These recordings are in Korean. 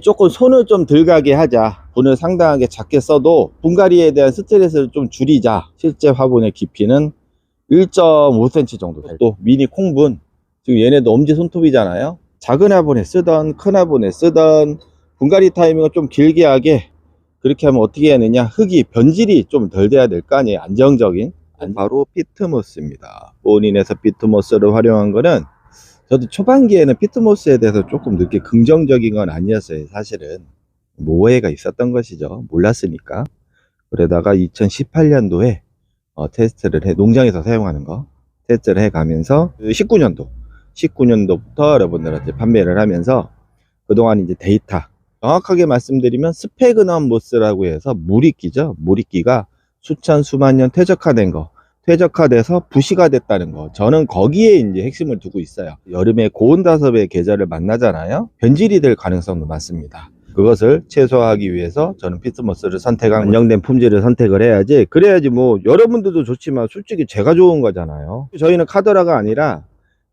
조금 손을 좀덜 가게 하자. 분을 상당하게 작게 써도 분갈이에 대한 스트레스를 좀 줄이자. 실제 화분의 깊이는 1.5cm 정도. 또 미니 콩분. 지금 얘네도 엄지 손톱이잖아요. 작은 화분에 쓰던 큰 화분에 쓰던 분갈이 타이밍을 좀 길게 하게 그렇게 하면 어떻게 해야 되냐 흙이 변질이 좀 덜 돼야 될 거 아니에요 안정적인 바로 피트모스입니다 본인에서 피트모스를 활용한 거는 저도 초반기에는 피트모스에 대해서 조금 늦게 긍정적인 건 아니었어요 사실은. 뭐 오해가 있었던 것이죠. 몰랐으니까. 그러다가 2018년도에 어, 테스트를 해 농장에서 사용하는 거 테스트를 해 가면서 19년도 19년도부터 여러분들한테 판매를 하면서 그동안 이제 데이터 정확하게 말씀드리면 스페그넘 모스라고 해서 물이끼죠. 물이끼가 수천 수만 년 퇴적화된 거, 퇴적화돼서 부시가 됐다는 거. 저는 거기에 이제 핵심을 두고 있어요. 여름에 고온다섭의 계절을 만나잖아요. 변질이 될 가능성도 많습니다. 그것을 최소화하기 위해서 저는 피트모스를 선택한 안정된 품질을 선택을 해야지. 그래야지 뭐 여러분들도 좋지만 솔직히 제가 좋은 거잖아요. 저희는 카더라가 아니라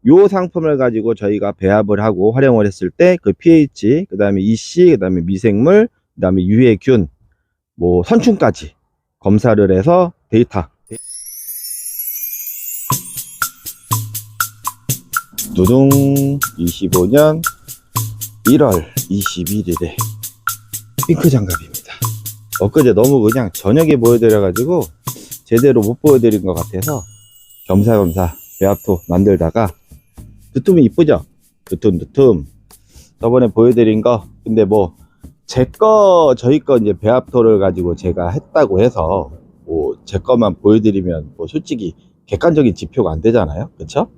요 상품을 가지고 저희가 배합을 하고 활용을 했을 때 그 pH, 그 다음에 EC, 그 다음에 미생물, 그 다음에 유해균, 뭐 선충까지 검사를 해서 데이터. 두둥 25년 1월 21일에 핑크 장갑입니다. 엊그제 너무 그냥 저녁에 보여드려가지고 제대로 못 보여드린 것 같아서 겸사겸사 배합토 만들다가 두툼이 이쁘죠? 두툼 두툼. 저번에 보여드린 거, 근데 뭐, 제 거, 저희 거 이제 배합토를 가지고 제가 했다고 해서, 뭐, 제 거만 보여드리면, 뭐, 솔직히 객관적인 지표가 안 되잖아요? 그쵸?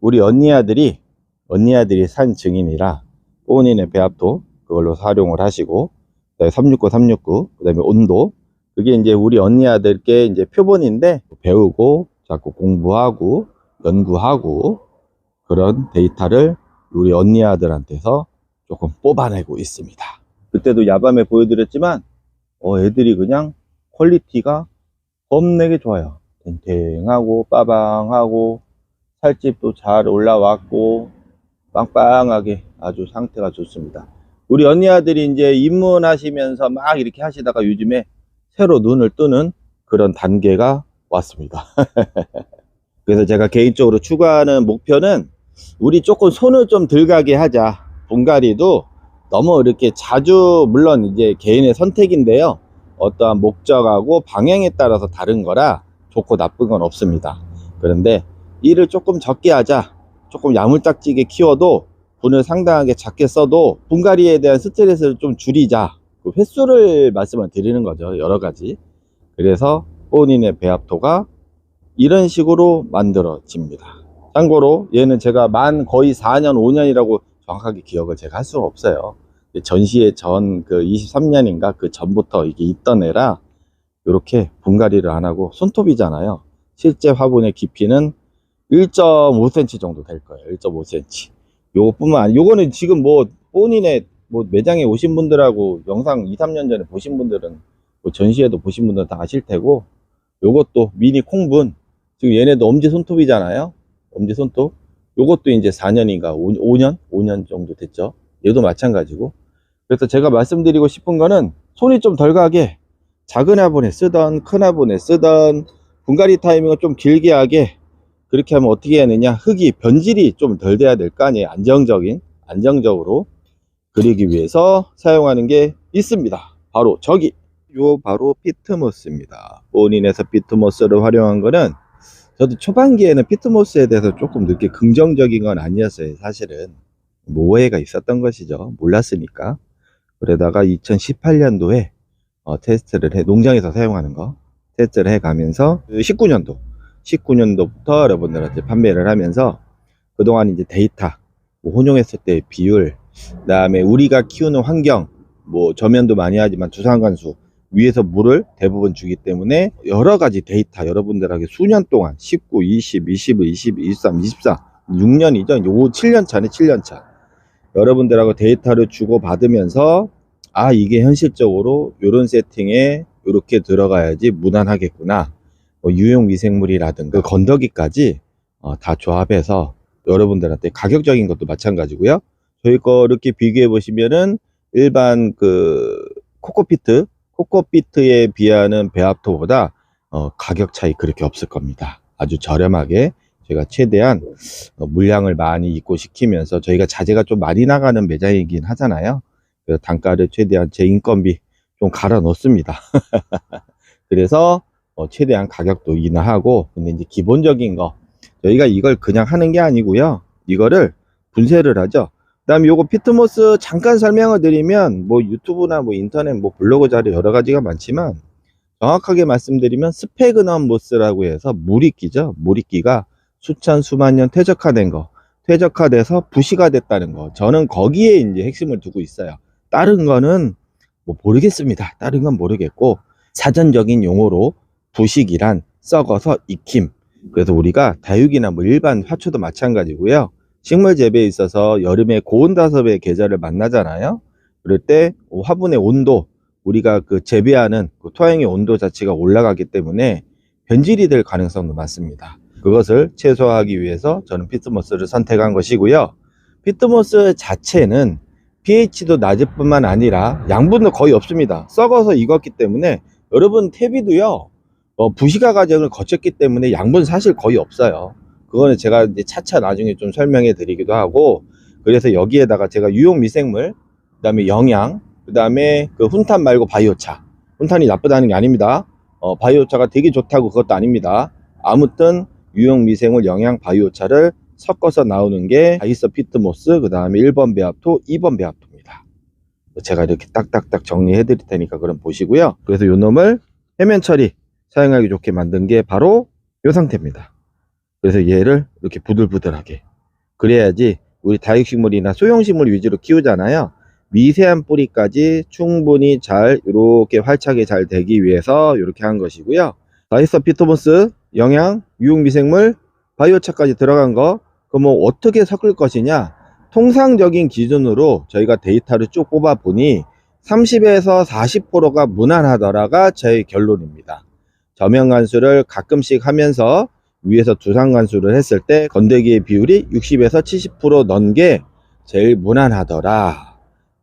우리 언니 아들이, 언니 아들이 산 증인이라, 본인의 배합토, 그걸로 활용을 하시고, 그다음에 369, 369, 그 다음에 온도, 그게 이제 우리 언니 아들께 이제 표본인데, 배우고, 자꾸 공부하고, 연구하고, 그런 데이터를 우리 언니 아들한테서 조금 뽑아내고 있습니다. 그때도 야밤에 보여드렸지만, 어, 애들이 그냥 퀄리티가 겁내게 좋아요. 탱탱하고, 빠방하고, 살집도 잘 올라왔고, 빵빵하게 아주 상태가 좋습니다. 우리 언니 아들이 이제 입문하시면서 막 이렇게 하시다가 요즘에 새로 눈을 뜨는 그런 단계가 왔습니다. 그래서 제가 개인적으로 추구하는 목표는 우리 조금 손을 좀덜 가게 하자. 분갈이도 너무 이렇게 자주, 물론 이제 개인의 선택인데요. 어떠한 목적하고 방향에 따라서 다른 거라 좋고 나쁜 건 없습니다. 그런데 일을 조금 적게 하자. 조금 야물딱지게 키워도 분을 상당하게 작게 써도 분갈이에 대한 스트레스를 좀 줄이자. 그 횟수를 말씀을 드리는 거죠. 여러 가지. 그래서 본인의 배합토가 이런 식으로 만들어집니다. 참고로 얘는 제가 만 거의 4년, 5년이라고 정확하게 기억을 제가 할 수가 없어요. 전시회 전그 23년인가 그 전부터 이게 있던 애라 이렇게 분갈이를 안 하고 손톱이잖아요. 실제 화분의 깊이는 1.5cm 정도 될 거예요. 1.5cm. 요것뿐만 아니, 요거는 지금 뭐 본인의 뭐 매장에 오신 분들하고 영상 2, 3년 전에 보신 분들은 뭐 전시회도 보신 분들은 다 아실 테고 요것도 미니 콩분 지금 얘네도 엄지 손톱이잖아요. 엄지 손톱. 요것도 이제 4년인가 5, 년 5년 정도 됐죠. 얘도 마찬가지고. 그래서 제가 말씀드리고 싶은 거는 손이 좀 덜 가게 작은 화분에 쓰던 큰 화분에 쓰던 분갈이 타이밍을 좀 길게 하게 그렇게 하면 어떻게 해야 되냐 흙이 변질이 좀 덜 돼야 될 거 아니에요. 안정적인 안정적으로 그리기 위해서 사용하는 게 있습니다. 바로 저기 요 바로 피트모스입니다. 본인에서 피트모스를 활용한 거는 저도 초반기에는 피트모스에 대해서 조금 늦게 긍정적인 건 아니었어요. 사실은 뭐 오해가 있었던 것이죠. 몰랐으니까. 그러다가 2018년도에 어, 테스트를 해 농장에서 사용하는 거 테스트를 해 가면서 19년도 19년도부터 여러분들한테 판매를 하면서 그동안 이제 데이터 뭐 혼용했을 때의 비율 그다음에 우리가 키우는 환경 뭐 저면도 많이 하지만 주상관수 위에서 물을 대부분 주기 때문에 여러 가지 데이터 여러분들에게 수년 동안 19, 20, 21, 22, 23, 24, 6년이죠. 요 7년 차네 7년 차. 여러분들하고 데이터를 주고 받으면서 아 이게 현실적으로 이런 세팅에 이렇게 들어가야지 무난하겠구나. 뭐 유용 미생물이라든가 그 건더기까지 어, 다 조합해서 여러분들한테 가격적인 것도 마찬가지고요. 저희 거 이렇게 비교해 보시면은 일반 그 코코피트, 코코피트에 비하는 배합토보다 어, 가격 차이 그렇게 없을 겁니다. 아주 저렴하게 제가 최대한 어, 물량을 많이 입고 시키면서 저희가 자재가 좀 많이 나가는 매장이긴 하잖아요. 그래서 단가를 최대한 제 인건비 좀 갈아 넣습니다. 그래서 어, 최대한 가격도 인하하고 근데 이제 기본적인 거 저희가 이걸 그냥 하는 게 아니고요. 이거를 분쇄를 하죠. 그 다음에 요거 피트모스 잠깐 설명을 드리면 뭐 유튜브나 뭐 인터넷 뭐 블로그 자료 여러 가지가 많지만 정확하게 말씀드리면 스페그넘 모스라고 해서 물이끼죠. 물이끼가 수천 수만 년 퇴적화된 거, 퇴적화돼서 부시가 됐다는 거. 저는 거기에 이제 핵심을 두고 있어요. 다른 거는 뭐 모르겠습니다. 다른 건 모르겠고 사전적인 용어로 부식이란 썩어서 익힘. 그래서 우리가 다육이나 뭐 일반 화초도 마찬가지고요. 식물 재배에 있어서 여름에 고온다섭의 계절을 만나잖아요. 그럴 때 화분의 온도, 우리가 그 재배하는 그 토양의 온도 자체가 올라가기 때문에 변질이 될 가능성도 많습니다. 그것을 최소화하기 위해서 저는 피트모스를 선택한 것이고요. 피트모스 자체는 pH도 낮을 뿐만 아니라 양분도 거의 없습니다. 썩어서 익었기 때문에 여러분 퇴비도요. 어, 부시가 과정을 거쳤기 때문에 양분 사실 거의 없어요. 그거는 제가 이제 차차 나중에 좀 설명해 드리기도 하고 그래서 여기에다가 제가 유용 미생물 그다음에 영양 그다음에 그 훈탄 말고 바이오차 훈탄이 나쁘다는 게 아닙니다. 어, 바이오차가 되게 좋다고 그것도 아닙니다. 아무튼 유용 미생물 영양 바이오차를 섞어서 나오는 게 아이서 피트모스 그 다음에 1번 배합토 2번 배합토입니다. 제가 이렇게 딱딱딱 정리해 드릴 테니까 그럼 보시고요. 그래서 요 놈을 해면 처리 사용하기 좋게 만든 게 바로 요 상태입니다. 그래서 얘를 이렇게 부들부들하게 그래야지 우리 다육식물이나 소형식물 위주로 키우잖아요. 미세한 뿌리까지 충분히 잘 이렇게 활착이 잘 되기 위해서 이렇게 한 것이고요. 다이서 피토모스 영양 유용미생물 바이오차까지 들어간 거 그럼 뭐 어떻게 섞을 것이냐 통상적인 기준으로 저희가 데이터를 쭉 뽑아 보니 30에서 40%가 무난하더라가 제 결론입니다. 저면 관수를 가끔씩 하면서 위에서 두상 관수를 했을 때 건더기의 비율이 60에서 70% 넣은 게 제일 무난하더라.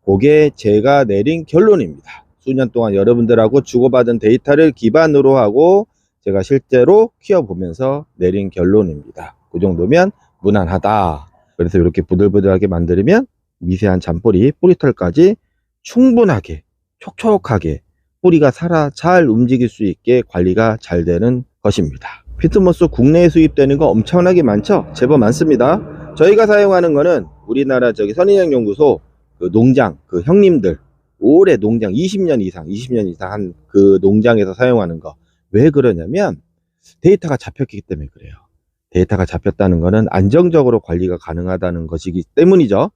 그게 제가 내린 결론입니다. 수년 동안 여러분들하고 주고받은 데이터를 기반으로 하고 제가 실제로 키워보면서 내린 결론입니다. 그 정도면 무난하다. 그래서 이렇게 부들부들하게 만들면 미세한 잔뿌리, 뿌리털까지 충분하게, 촉촉하게 뿌리가 살아 잘 움직일 수 있게 관리가 잘 되는 것입니다. 피트모스 국내에 수입되는 거 엄청나게 많죠? 제법 많습니다. 저희가 사용하는 거는 우리나라 저기 선인영 연구소 그 농장 그 형님들 오래 농장 20년 이상 20년 이상 한 그 농장에서 사용하는 거 왜 그러냐면 데이터가 잡혔기 때문에 그래요. 데이터가 잡혔다는 거는 안정적으로 관리가 가능하다는 것이기 때문이죠.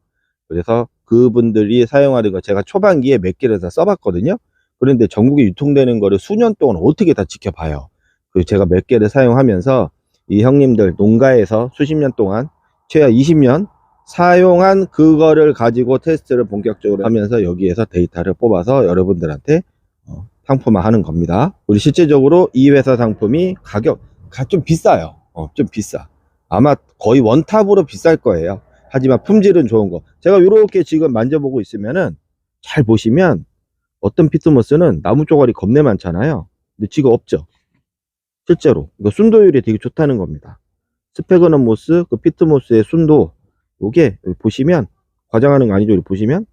그래서 그분들이 사용하는 거 제가 초반기에 몇 개를 다 써봤거든요. 그런데 전국에 유통되는 거를 수년 동안 어떻게 다 지켜봐요. 그 제가 몇 개를 사용하면서 이 형님들 농가에서 수십 년 동안 최하 20년 사용한 그거를 가지고 테스트를 본격적으로 하면서 여기에서 데이터를 뽑아서 여러분들한테 어, 상품화하는 겁니다. 우리 실제적으로 이 회사 상품이 가격 가- 좀 비싸요. 어, 좀 비싸. 아마 거의 원탑으로 비쌀 거예요. 하지만 품질은 좋은 거. 제가 이렇게 지금 만져보고 있으면은 잘 보시면 어떤 피트모스는 나무 쪼가리 겁내 많잖아요. 근데 지금 없죠. 실제로 이거 순도율이 되게 좋다는 겁니다. 스페그넘 모스, 그 피트모스의 순도 요게 여기 보시면 과장하는 거 아니죠? 여기 보시면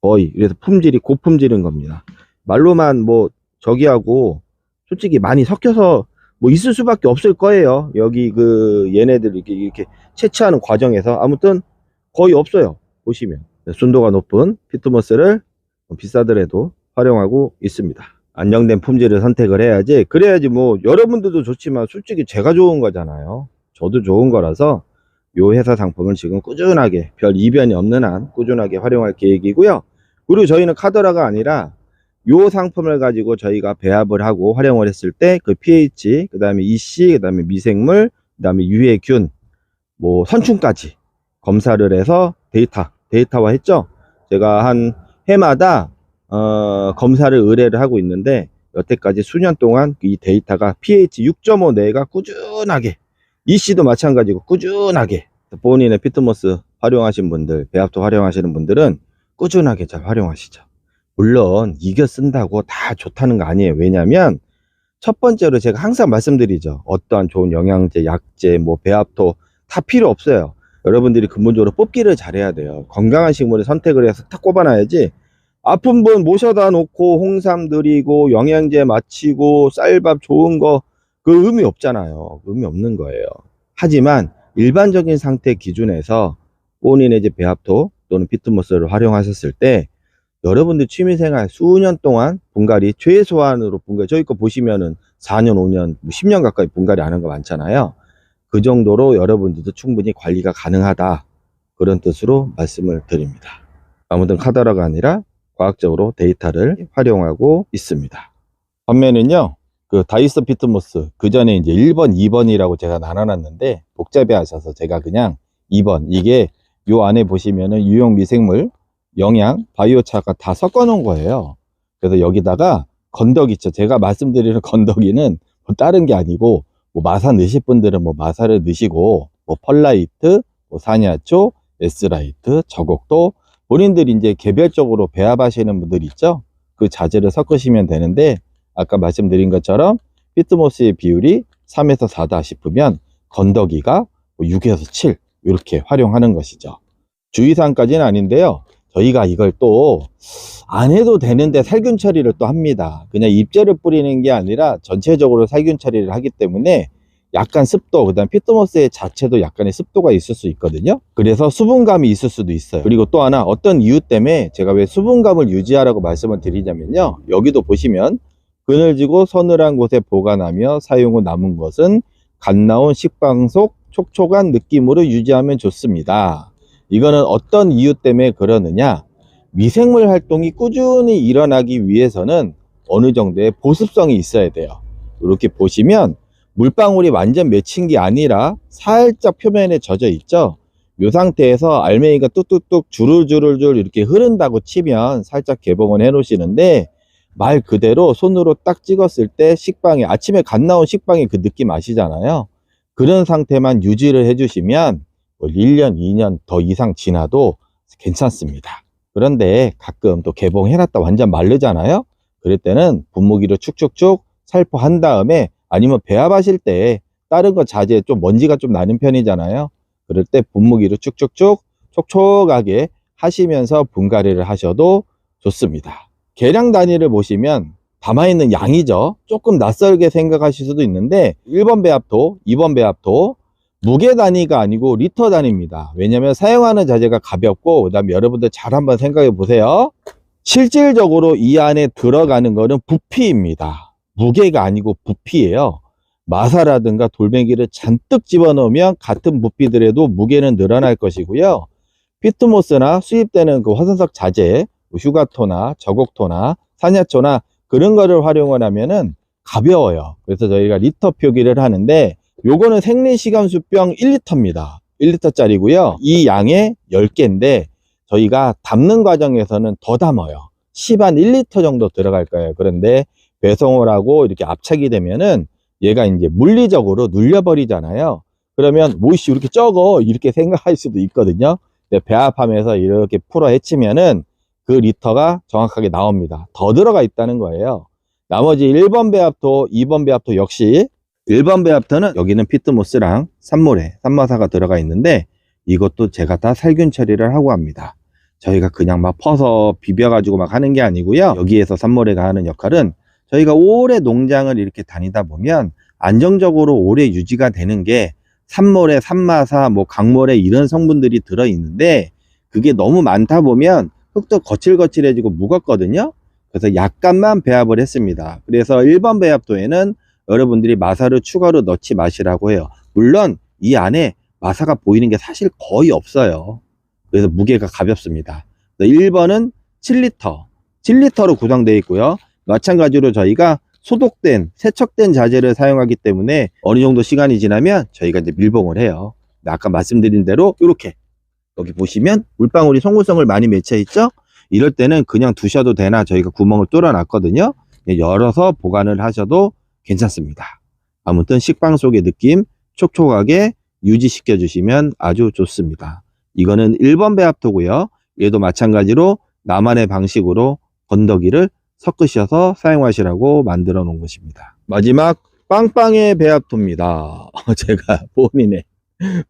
거의 그래서 품질이 고품질인 겁니다. 말로만 뭐 저기하고 솔직히 많이 섞여서 뭐 있을 수밖에 없을 거예요. 여기 그 얘네들 이렇게 이렇게 채취하는 과정에서 아무튼 거의 없어요. 보시면 순도가 높은 피트모스를 비싸더라도 활용하고 있습니다. 안정된 품질을 선택을 해야지 그래야지 뭐 여러분들도 좋지만 솔직히 제가 좋은 거잖아요. 저도 좋은 거라서 요 회사 상품을 지금 꾸준하게 별 이변이 없는 한 꾸준하게 활용할 계획이고요. 그리고 저희는 카더라가 아니라 요 상품을 가지고 저희가 배합을 하고 활용을 했을 때 그 pH, 그 다음에 EC, 그 다음에 미생물, 그 다음에 유해균, 뭐 선충까지 검사를 해서 데이터, 데이터화 했죠. 제가 한 해마다 어, 검사를 의뢰를 하고 있는데 여태까지 수년 동안 이 데이터가 pH 6.5 내가 꾸준하게 EC도 마찬가지고 꾸준하게 본인의 피트모스 활용하신 분들, 배합토 활용하시는 분들은 꾸준하게 잘 활용하시죠. 물론 이겨 쓴다고 다 좋다는 거 아니에요. 왜냐면 첫 번째로 제가 항상 말씀드리죠. 어떠한 좋은 영양제, 약제, 뭐 배합토 다 필요 없어요. 여러분들이 근본적으로 뽑기를 잘해야 돼요. 건강한 식물을 선택을 해서 탁 꼽아놔야지 아픈 분 모셔다 놓고 홍삼 드리고 영양제 마치고 쌀밥 좋은 거 그 의미 없잖아요. 의미 없는 거예요. 하지만 일반적인 상태 기준에서 본인의 이제 배합토 또는 피트모스를 활용하셨을 때 여러분들 취미생활 수년 동안 분갈이 최소한으로 분갈이 저희 거 보시면은 4년, 5년, 10년 가까이 분갈이 하는 거 많잖아요. 그 정도로 여러분들도 충분히 관리가 가능하다. 그런 뜻으로 말씀을 드립니다. 아무튼 카더라가 아니라 과학적으로 데이터를 활용하고 있습니다. 반면은요, 그 다이소 피트모스, 그 전에 이제 1번, 2번이라고 제가 나눠놨는데, 복잡해 하셔서 제가 그냥 2번, 이게 요 안에 보시면은 유용 미생물, 영양, 바이오차가 다 섞어 놓은 거예요. 그래서 여기다가 건더기 있죠. 제가 말씀드리는 건더기는 뭐 다른 게 아니고, 뭐 마사 넣으실 분들은 뭐 마사를 넣으시고, 뭐 펄라이트, 뭐 사냐초, 에스라이트, 저곡도, 본인들이 이제 개별적으로 배합하시는 분들 있죠? 그 자재를 섞으시면 되는데, 아까 말씀드린 것처럼 피트모스의 비율이 3에서 4다 싶으면 건더기가 6에서 7 이렇게 활용하는 것이죠. 주의사항까지는 아닌데요. 저희가 이걸 또 안 해도 되는데 살균 처리를 또 합니다. 그냥 잎재를 뿌리는 게 아니라 전체적으로 살균 처리를 하기 때문에 약간 습도, 그 다음 피트모스의 자체도 약간의 습도가 있을 수 있거든요. 그래서 수분감이 있을 수도 있어요. 그리고 또 하나 어떤 이유 때문에 제가 왜 수분감을 유지하라고 말씀을 드리냐면요. 여기도 보시면 그늘지고 서늘한 곳에 보관하며 사용 후 남은 것은 갓 나온 식빵 속 촉촉한 느낌으로 유지하면 좋습니다. 이거는 어떤 이유 때문에 그러느냐? 미생물 활동이 꾸준히 일어나기 위해서는 어느 정도의 보습성이 있어야 돼요. 이렇게 보시면 물방울이 완전 맺힌 게 아니라 살짝 표면에 젖어 있죠. 이 상태에서 알맹이가 뚝뚝뚝 주르주르줄 이렇게 흐른다고 치면 살짝 개봉을 해 놓으시는데 말 그대로 손으로 딱 찍었을 때 식빵이 아침에 갓 나온 식빵의 그 느낌 아시잖아요. 그런 상태만 유지를 해주시면 뭐 1년, 2년 더 이상 지나도 괜찮습니다. 그런데 가끔 또 개봉해놨다 완전 마르잖아요. 그럴 때는 분무기로 축축축 살포한 다음에 아니면 배합하실 때 다른 거 자재 좀 먼지가 좀 나는 편이잖아요. 그럴 때 분무기로 축축축 촉촉하게 하시면서 분갈이를 하셔도 좋습니다. 계량 단위를 보시면 담아있는 양이죠. 조금 낯설게 생각하실 수도 있는데 1번 배합토, 2번 배합토 무게 단위가 아니고 리터 단위입니다. 왜냐하면 사용하는 자재가 가볍고 그다음에 여러분들 잘 한번 생각해 보세요. 실질적으로 이 안에 들어가는 거는 부피입니다. 무게가 아니고 부피예요. 마사라든가 돌멩이를 잔뜩 집어넣으면 같은 부피들에도 무게는 늘어날 것이고요. 피트모스나 수입되는 그 화산석 자재, 뭐 휴가토나 저곡토나 산야초나 그런 거를 활용을 하면은 가벼워요. 그래서 저희가 리터 표기를 하는데 요거는 생리시간 수병 1리터입니다. 1리터짜리고요. 이 양에 10개인데 저희가 담는 과정에서는 더 담아요. 10한 1리터 정도 들어갈 거예요. 그런데 배송을 하고 이렇게 압착이 되면은 얘가 이제 물리적으로 눌려버리잖아요. 그러면 뭐이씨 이렇게 적어 이렇게 생각할 수도 있거든요. 배합하면서 이렇게 풀어 헤치면은 그 리터가 정확하게 나옵니다. 더 들어가 있다는 거예요. 나머지 1번 배합토, 2번 배합토 역시 1번 배합토는 여기는 피트모스랑 산모래, 산마사가 들어가 있는데 이것도 제가 다 살균 처리를 하고 합니다. 저희가 그냥 막 퍼서 비벼가지고 막 하는 게 아니고요. 여기에서 산모래가 하는 역할은 저희가 오래 농장을 이렇게 다니다 보면 안정적으로 오래 유지가 되는 게 산모래, 산마사, 뭐 강모래 이런 성분들이 들어 있는데 그게 너무 많다 보면 흙도 거칠거칠해지고 무겁거든요. 그래서 약간만 배합을 했습니다. 그래서 1번 배합도에는 여러분들이 마사를 추가로 넣지 마시라고 해요. 물론 이 안에 마사가 보이는 게 사실 거의 없어요. 그래서 무게가 가볍습니다. 1번은 7리터, 7리터로 구성되어 있고요. 마찬가지로 저희가 소독된, 세척된 자재를 사용하기 때문에 어느 정도 시간이 지나면 저희가 이제 밀봉을 해요. 아까 말씀드린 대로 이렇게 여기 보시면 물방울이 송구성을 많이 맺혀 있죠? 이럴 때는 그냥 두셔도 되나 저희가 구멍을 뚫어 놨거든요. 열어서 보관을 하셔도 괜찮습니다. 아무튼 식빵 속의 느낌 촉촉하게 유지시켜 주시면 아주 좋습니다. 이거는 1번 배합토고요. 얘도 마찬가지로 나만의 방식으로 건더기를 섞으셔서 사용하시라고 만들어 놓은 것입니다. 마지막 빵빵의 배합토입니다. 제가 본인의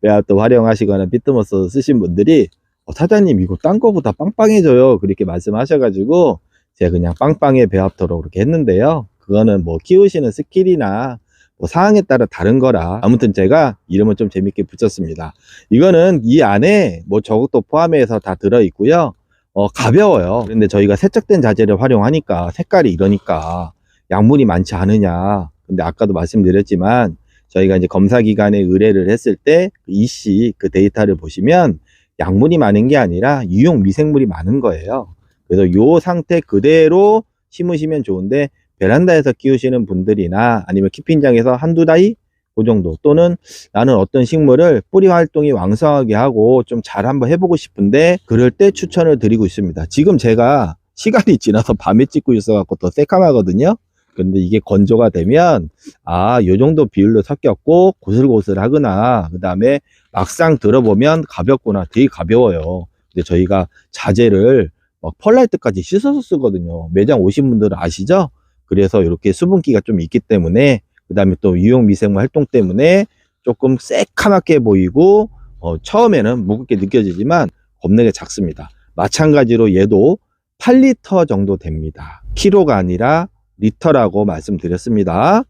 배합토 활용하시거나 비트머스 쓰신 분들이 어, 사장님 이거 딴 거보다 빵빵해져요. 그렇게 말씀하셔가지고 제가 그냥 빵빵의 배합토로 그렇게 했는데요. 그거는 뭐 키우시는 스킬이나 뭐 상황에 따라 다른 거라 아무튼 제가 이름을 좀 재밌게 붙였습니다. 이거는 이 안에 뭐 저것도 포함해서 다 들어 있고요. 어, 가벼워요. 근데 저희가 세척된 자재를 활용하니까 색깔이 이러니까 약물이 많지 않으냐. 근데 아까도 말씀드렸지만 저희가 이제 검사 기관에 의뢰를 했을 때 이씨 그 데이터를 보시면 약물이 많은 게 아니라 유용 미생물이 많은 거예요. 그래서 요 상태 그대로 심으시면 좋은데 베란다에서 키우시는 분들이나 아니면 키핀장에서 한두 다이 그 정도 또는 나는 어떤 식물을 뿌리 활동이 왕성하게 하고 좀 잘 한번 해보고 싶은데 그럴 때 추천을 드리고 있습니다. 지금 제가 시간이 지나서 밤에 찍고 있어 갖고 더 새까마거든요. 근데 이게 건조가 되면 아, 요 정도 비율로 섞였고 고슬고슬하구나. 그 다음에 막상 들어보면 가볍구나. 되게 가벼워요. 근데 저희가 자재를 막 펄라이트까지 씻어서 쓰거든요. 매장 오신 분들은 아시죠? 그래서 이렇게 수분기가 좀 있기 때문에 그 다음에 또 유용 미생물 활동 때문에 조금 새카맣게 보이고 어, 처음에는 무겁게 느껴지지만 겁나게 작습니다. 마찬가지로 얘도 8리터 정도 됩니다. 키로가 아니라 리터라고 말씀드렸습니다.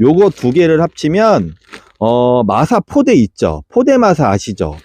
요거 두 개를 합치면 어, 마사 포대 있죠. 포대 마사 아시죠?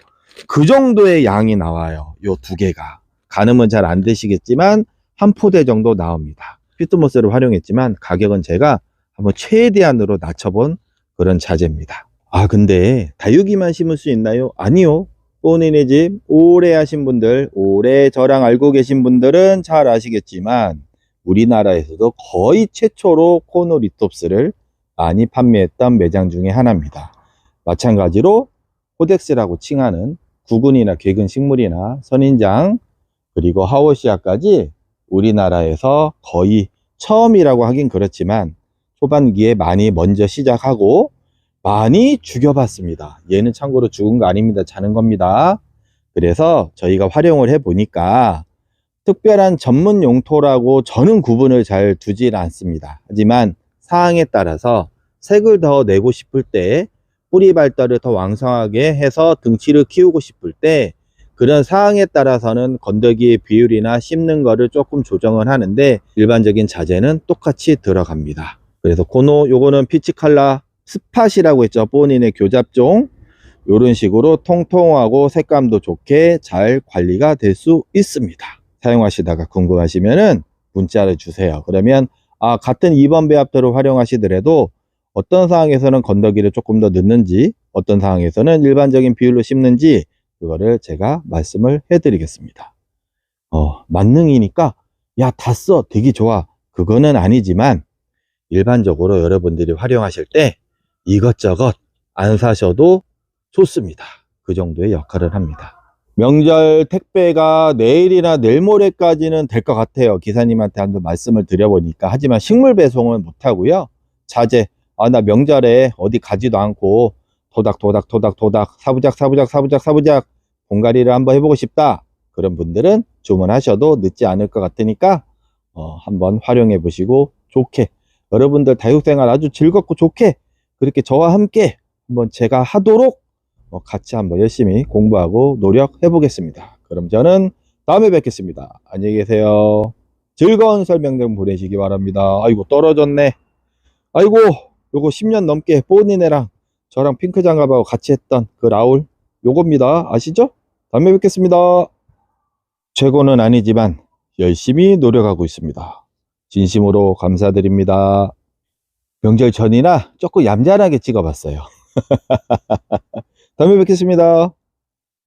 그 정도의 양이 나와요. 요 두 개가. 가늠은 잘 안 되시겠지만 한 포대 정도 나옵니다. 피트모스를 활용했지만 가격은 제가 한번 최대한으로 낮춰본 그런 자재입니다. 아 근데 다육이만 심을 수 있나요? 아니요. 본인의 집 오래 하신 분들, 오래 저랑 알고 계신 분들은 잘 아시겠지만 우리나라에서도 거의 최초로 코노리톱스를 많이 판매했던 매장 중에 하나입니다. 마찬가지로 호덱스라고 칭하는 구근이나 괴근 식물이나 선인장 그리고 하워시아까지 우리나라에서 거의 처음이라고 하긴 그렇지만 초반기에 많이 먼저 시작하고 많이 죽여봤습니다. 얘는 참고로 죽은 거 아닙니다. 자는 겁니다. 그래서 저희가 활용을 해보니까 특별한 전문 용토라고 저는 구분을 잘 두질 않습니다. 하지만 상황에 따라서 색을 더 내고 싶을 때 뿌리 발달을 더 왕성하게 해서 등치를 키우고 싶을 때 그런 상황에 따라서는 건더기의 비율이나 씹는 거를 조금 조정을 하는데 일반적인 자재는 똑같이 들어갑니다. 그래서 코노 요거는 피치 칼라 스팟이라고 했죠. 본인의 교잡종 요런 식으로 통통하고 색감도 좋게 잘 관리가 될 수 있습니다. 사용하시다가 궁금하시면은 문자를 주세요. 그러면 아 같은 2번 배합도를 활용하시더라도 어떤 상황에서는 건더기를 조금 더 넣는지 어떤 상황에서는 일반적인 비율로 씹는지 그거를 제가 말씀을 해드리겠습니다. 어, 만능이니까 야 다 써 되게 좋아 그거는 아니지만 일반적으로 여러분들이 활용하실 때 이것저것 안 사셔도 좋습니다. 그 정도의 역할을 합니다. 명절 택배가 내일이나 내일 모레까지는 될 것 같아요. 기사님한테 한번 말씀을 드려보니까. 하지만 식물 배송은 못하고요. 자재, 아, 나 명절에 어디 가지도 않고 도닥 도닥 도닥 도닥 사부작 사부작 사부작 사부작 공가리를 한번 해보고 싶다. 그런 분들은 주문하셔도 늦지 않을 것 같으니까 어, 한번 활용해 보시고 좋게 여러분들 다육생활 아주 즐겁고 좋게 그렇게 저와 함께 한번 제가 하도록 어, 같이 한번 열심히 공부하고 노력해 보겠습니다. 그럼 저는 다음에 뵙겠습니다. 안녕히 계세요. 즐거운 설명 좀 보내시기 바랍니다. 아이고 떨어졌네. 아이고 요거 10년 넘게 뽀니네랑 저랑 핑크 장갑하고 같이 했던 그 라울 요겁니다. 아시죠? 다음에 뵙겠습니다. 최고는 아니지만 열심히 노력하고 있습니다. 진심으로 감사드립니다. 명절 전이나 조금 얌전하게 찍어봤어요. 다음에 뵙겠습니다.